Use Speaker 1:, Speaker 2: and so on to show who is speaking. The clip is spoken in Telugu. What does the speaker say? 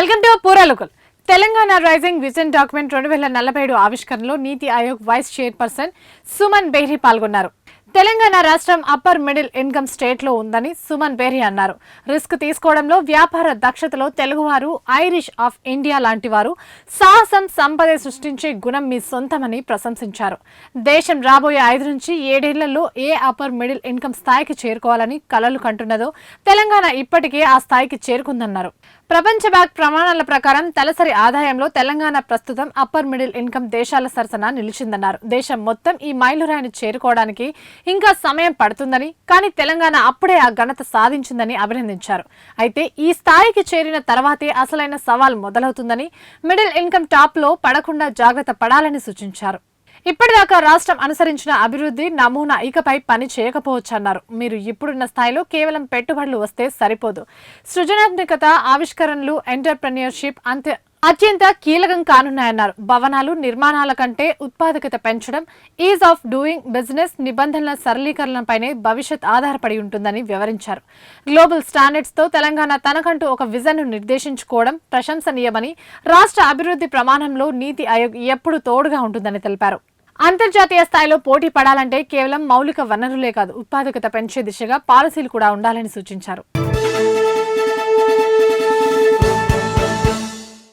Speaker 1: వెల్కమ్ టు పూరాలుకల్ తెలంగాణ రైజింగ్ విజన్ డాక్యుమెంట్ రెండు వేల నలభై ఏడు ఆవిష్కరణలో నీతి ఆయోగ్ వైస్ చైర్పర్సన్ సుమన్ బెహ్రీ పాల్గొన్నారు. తెలంగాణ రాష్ట్రం అప్పర్ మిడిల్ ఇన్కమ్ స్టేట్లో ఉందని సుమన్ బేరి అన్నారు. రిస్క్ తీసుకోవడంలో వ్యాపార దక్షతలో తెలుగువారు ఐరిష్ ఆఫ్ ఇండియా లాంటి వారు సాహసం సంపద సృష్టించే గుణం మీ సొంతమని ప్రశంసించారు. దేశం రాబోయే ఐదు నుంచి ఏడేళ్ళలో ఏ అప్పర్ మిడిల్ ఇన్కమ్ స్థాయికి చేరుకోవాలని కలలు కంటున్నదో తెలంగాణ ఇప్పటికే ఆ స్థాయికి చేరుకుందన్నారు. ప్రపంచ బ్యాంక్ ప్రమాణాల ప్రకారం తలసరి ఆదాయంలో తెలంగాణ ప్రస్తుతం అప్పర్ మిడిల్ ఇన్కమ్ దేశాల సరసన నిలిచిందన్నారు. దేశం మొత్తం ఈ మైలురాయిని చేరుకోవడానికి ఇంకా సమయం పడుతుందని కానీ తెలంగాణ అప్పుడే ఆ ఘనత సాధించిందని అభినందించారు. అయితే ఈ స్థాయికి చేరిన తర్వాతే అసలైన సవాల్ మొదలవుతుందని మిడిల్ ఇన్కమ్ టాప్లో పడకుండా జాగ్రత్త పడాలని సూచించారు. ఇప్పటిదాకా రాష్ట్రం అనుసరించిన అభివృద్ధి నమూనా ఇకపై పని చేయకపోవచ్చన్నారు. మీరు ఇప్పుడున్న స్థాయిలో కేవలం పెట్టుబడులు వస్తే సరిపోదు. సృజనాత్మకత ఆవిష్కరణలు ఎంటర్ప్రెన్యూర్షిప్ అంతే అత్యంత కీలకం కానున్నాయన్నారు. భవనాలు నిర్మాణాల కంటే ఉత్పాదకత పెంచడం ఈజ్ ఆఫ్ డూయింగ్ బిజినెస్ నిబంధనల సరళీకరణపైనే భవిష్యత్ ఆధారపడి ఉంటుందని వివరించారు. గ్లోబల్ స్టాండర్డ్స్తో తెలంగాణ తనకంటూ ఒక విజన్ను నిర్దేశించుకోవడం ప్రశంసనీయమని రాష్ట్ర అభివృద్ధి ప్రమాణంలో నీతి ఆయోగ్ ఎప్పుడు తోడుగా ఉంటుందని తెలిపారు. అంతర్జాతీయ స్థాయిలో పోటీ పడాలంటే కేవలం మౌలిక వనరులే కాదు ఉత్పాదకత పెంచే దిశగా పాలసీలు కూడా ఉండాలని సూచించారు.